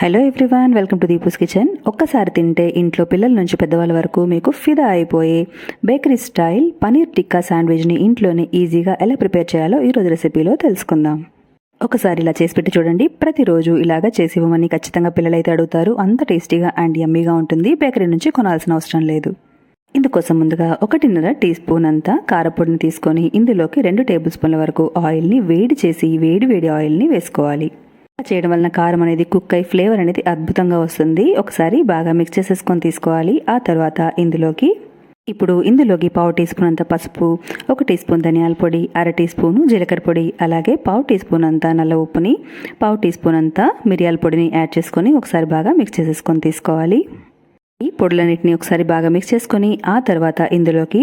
Hello everyone welcome to Deepu's kitchen ఒక్కసారి తింటే ఇంట్లో పిల్లల నుంచి పెద్దవాళ్ళ వరకు మీకు ఫిదా అయిపోయే బేకరీ స్టైల్ పనీర్ టిక్కా శాండ్విచ్ని ఇంట్లోనే ఈజీగా ఎలా ప్రిపేర్ చేయాలో ఈరోజు రెసిపీలో తెలుసుకుందాం. ఒకసారి ఇలా చేసి పెట్టి చూడండి. ప్రతిరోజు ఇలాగా చేసి ఇవ్వమని ఖచ్చితంగా పిల్లలైతే అడుగుతారు. అంత టేస్టీగా అండ్ యమ్మీగా ఉంటుంది. బేకరీ నుంచి కొనాల్సిన అవసరం లేదు. ఇందుకోసం ముందుగా ఒకటిన్నర టీ స్పూన్ అంతా కారపొడిని తీసుకొని ఇందులోకి రెండు టేబుల్ స్పూన్ల వరకు ఆయిల్ని వేడి చేసి వేడి వేడి ఆయిల్ని వేసుకోవాలి. చేయడం వలన కారం అనేది కుక్ అయి ఫ్లేవర్ అనేది అద్భుతంగా వస్తుంది. ఒకసారి బాగా మిక్స్ చేసేసుకొని తీసుకోవాలి. ఆ తర్వాత ఇందులోకి ఇప్పుడు ఇందులోకి పావు టీ స్పూన్ అంత పసుపు ఒక టీ స్పూన్ ధనియాల పొడి అర టీ స్పూను జీలకర్ర పొడి అలాగే పావు టీ స్పూన్ అంతా నల్ల ఉప్పుని పావు టీ స్పూన్ అంతా మిరియాల పొడిని యాడ్ చేసుకొని ఒకసారి బాగా మిక్స్ చేసేసుకొని తీసుకోవాలి. ఈ పొడులన్నిటిని ఒకసారి బాగా మిక్స్ చేసుకొని ఆ తర్వాత ఇందులోకి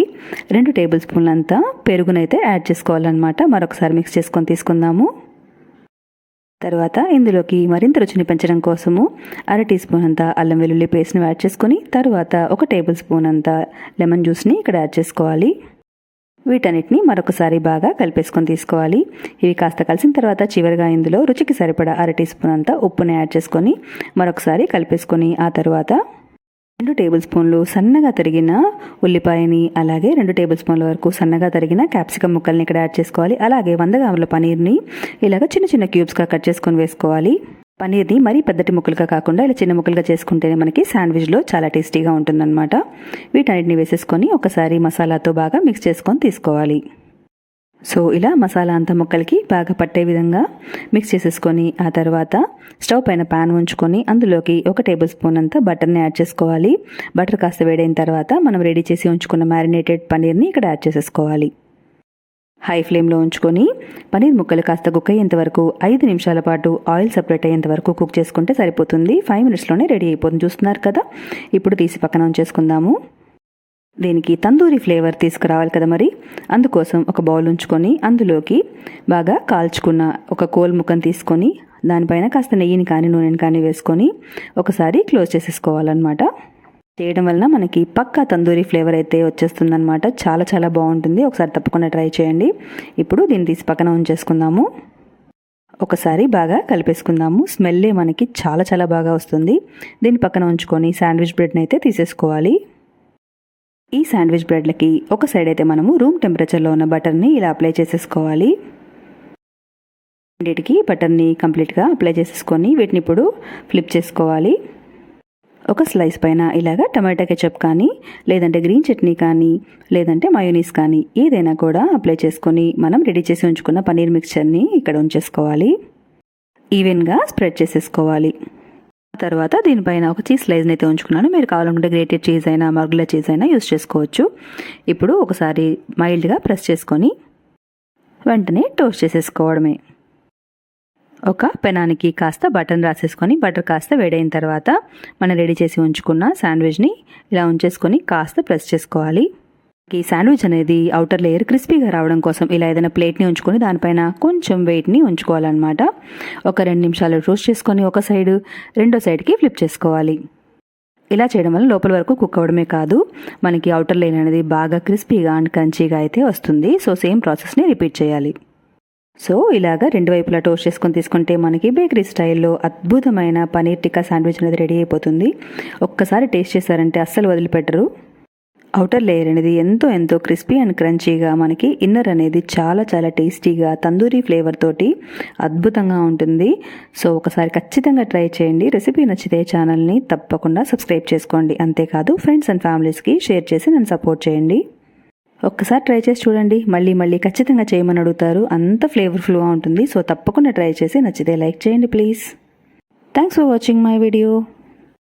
రెండు టేబుల్ స్పూన్లంతా పెరుగునైతే యాడ్ చేసుకోవాలన్నమాట. మరొకసారి మిక్స్ చేసుకొని తీసుకుందాము. తర్వాత ఇందులోకి మరింత రుచిని పెంచడం కోసము అర టీ స్పూన్ అంతా అల్లం వెల్లుల్లి పేస్ట్ని యాడ్ చేసుకొని తర్వాత ఒక టేబుల్ స్పూన్ అంతా లెమన్ జ్యూస్ని ఇక్కడ యాడ్ చేసుకోవాలి. వీటన్నిటిని మరొకసారి బాగా కలిపేసుకొని తీసుకోవాలి. ఇవి కాస్త కలిసిన తర్వాత చివరిగా ఇందులో రుచికి సరిపడా అర టీ స్పూన్ అంతా ఉప్పుని యాడ్ చేసుకొని మరొకసారి కలిపేసుకొని ఆ తర్వాత రెండు టేబుల్ స్పూన్లు సన్నగా తరిగిన ఉల్లిపాయని అలాగే రెండు టేబుల్ స్పూన్ల వరకు సన్నగా తరిగిన క్యాప్సికమ్ ముక్కల్ని ఇక్కడ యాడ్ చేసుకోవాలి. అలాగే వంద గ్రాముల పనీర్ని ఇలాగ చిన్న చిన్న క్యూబ్స్గా కట్ చేసుకొని వేసుకోవాలి. పనీర్ని మరీ పెద్దటి ముక్కలుగా కాకుండా ఇలా చిన్న ముక్కలుగా చేసుకుంటేనే మనకి శాండ్విచ్లో చాలా టేస్టీగా ఉంటుందన్నమాట. వీటన్నిటిని వేసేసుకొని ఒకసారి మసాలాతో బాగా మిక్స్ చేసుకొని తీసుకోవాలి. సో ఇలా మసాలా అంతా ముక్కలకి బాగా పట్టే విధంగా మిక్స్ చేసేసుకొని ఆ తర్వాత స్టవ్ పైన ప్యాన్ ఉంచుకొని అందులోకి ఒక టేబుల్ స్పూన్ అంతా బటర్ని యాడ్ చేసుకోవాలి. బటర్ కాస్త వేడైన తర్వాత మనం రెడీ చేసి ఉంచుకున్న మ్యారినేటెడ్ పనీర్ని ఇక్కడ యాడ్ చేసేసుకోవాలి. హై ఫ్లేమ్లో ఉంచుకొని పనీర్ ముక్కలు కాస్త కుక్ అయ్యేంత వరకు ఐదు నిమిషాల పాటు ఆయిల్ సపరేట్ అయ్యేంత వరకు కుక్ చేసుకుంటే సరిపోతుంది. ఫైవ్ మినిట్స్లోనే రెడీ అయిపోతుంది. చూస్తున్నారు కదా? ఇప్పుడు తీసి పక్కన ఉంచేసుకుందాము. దీనికి తందూరి ఫ్లేవర్ తీసుకురావాలి కదా మరి? అందుకోసం ఒక బౌల్ ఉంచుకొని అందులోకి బాగా కాల్చుకున్న ఒక కోల్ ముక్కను తీసుకొని దానిపైన కాస్త నెయ్యిని కానీ నూనెని కానీ వేసుకొని ఒకసారి క్లోజ్ చేసేసుకోవాలన్నమాట. చేయడం వలన మనకి పక్కా తందూరి ఫ్లేవర్ అయితే వచ్చేస్తుందన్నమాట. చాలా చాలా బాగుంటుంది. ఒకసారి తప్పకుండా ట్రై చేయండి. ఇప్పుడు దీన్ని తీసి పక్కన ఉంచేసుకుందాము. ఒకసారి బాగా కలిపేసుకుందాము. స్మెల్లే మనకి చాలా చాలా బాగా వస్తుంది. దీన్ని పక్కన ఉంచుకొని శాండ్విచ్ బ్రెడ్ని అయితే తీసేసుకోవాలి. ఈ శాండ్విచ్ బ్రెడ్లకి ఒక సైడ్ అయితే మనము రూమ్ టెంపరేచర్లో ఉన్న బటర్ని ఇలా అప్లై చేసేసుకోవాలి. రెండింటికి బటర్ని కంప్లీట్గా అప్లై చేసేసుకొని వీటిని ఇప్పుడు ఫ్లిప్ చేసుకోవాలి. ఒక స్లైస్ పైన ఇలాగా టమాటా కెచప్ కానీ లేదంటే గ్రీన్ చట్నీ కానీ లేదంటే మయోనీస్ కానీ ఏదైనా కూడా అప్లై చేసుకొని మనం రెడీ చేసి ఉంచుకున్న పనీర్ మిక్చర్ని ఇక్కడ ఉంచేసుకోవాలి. ఈవెన్గా స్ప్రెడ్ చేసేసుకోవాలి. తర్వాత దీనిపైన ఒక చీజ్ స్లైజ్ని అయితే ఉంచుకున్నాను. మీరు కావాలనుకుంటే గ్రేటెడ్ చీజ్ అయినా మరుగుల చీజ్ అయినా యూస్ చేసుకోవచ్చు. ఇప్పుడు ఒకసారి మైల్డ్గా ప్రెస్ చేసుకొని వెంటనే టోస్ట్ చేసేసుకోవడమే. ఒక పెనానికి కాస్త బటన్ రాసేసుకొని బటర్ కాస్త వేడైన తర్వాత మనం రెడీ చేసి ఉంచుకున్న శాండ్విచ్ని ఇలా ఉంచేసుకొని కాస్త ప్రెస్ చేసుకోవాలి. ఈ శాండ్విచ్ అనేది అవుటర్ లేయర్ క్రిస్పీగా రావడం కోసం ఇలా ఏదైనా ప్లేట్ని ఉంచుకొని దానిపైన కొంచెం వెయిట్ని ఉంచుకోవాలన్నమాట. ఒక రెండు నిమిషాలు రోస్ట్ చేసుకొని ఒక సైడ్ రెండో సైడ్కి ఫ్లిప్ చేసుకోవాలి. ఇలా చేయడం వల్ల లోపల వరకు కుక్ అవ్వడమే కాదు మనకి అవుటర్ లేయర్ అనేది బాగా క్రిస్పీగా అండ్ క్రంచీగా అయితే వస్తుంది. సో సేమ్ ప్రాసెస్ని రిపీట్ చేయాలి. సో ఇలాగా రెండు వైపులా టోస్ట్ చేసుకొని తీసుకుంటే మనకి బేకరీ స్టైల్లో అద్భుతమైన పనీర్ టిక్కా శాండ్విచ్ అనేది రెడీ అయిపోతుంది. ఒక్కసారి టేస్ట్ చేశారంటే అస్సలు వదిలిపెట్టరు. అవుటర్ లేయర్ అనేది ఎంతో ఎంతో క్రిస్పీ అండ్ క్రంచీగా మనకి ఇన్నర్ అనేది చాలా చాలా టేస్టీగా తందూరి ఫ్లేవర్ తోటి అద్భుతంగా ఉంటుంది. సో ఒకసారి ఖచ్చితంగా ట్రై చేయండి. రెసిపీ నచ్చితే ఛానల్ని తప్పకుండా సబ్స్క్రైబ్ చేసుకోండి. అంతేకాదు ఫ్రెండ్స్ అండ్ ఫ్యామిలీస్కి షేర్ చేసి నన్ను సపోర్ట్ చేయండి. ఒక్కసారి ట్రై చేసి చూడండి. మళ్ళీ మళ్ళీ ఖచ్చితంగా చేయమని అడుగుతారు. అంత ఫ్లేవర్ఫుల్గా ఉంటుంది. సో తప్పకుండా ట్రై చేసి నచ్చితే లైక్ చేయండి please. Thanks for watching my video.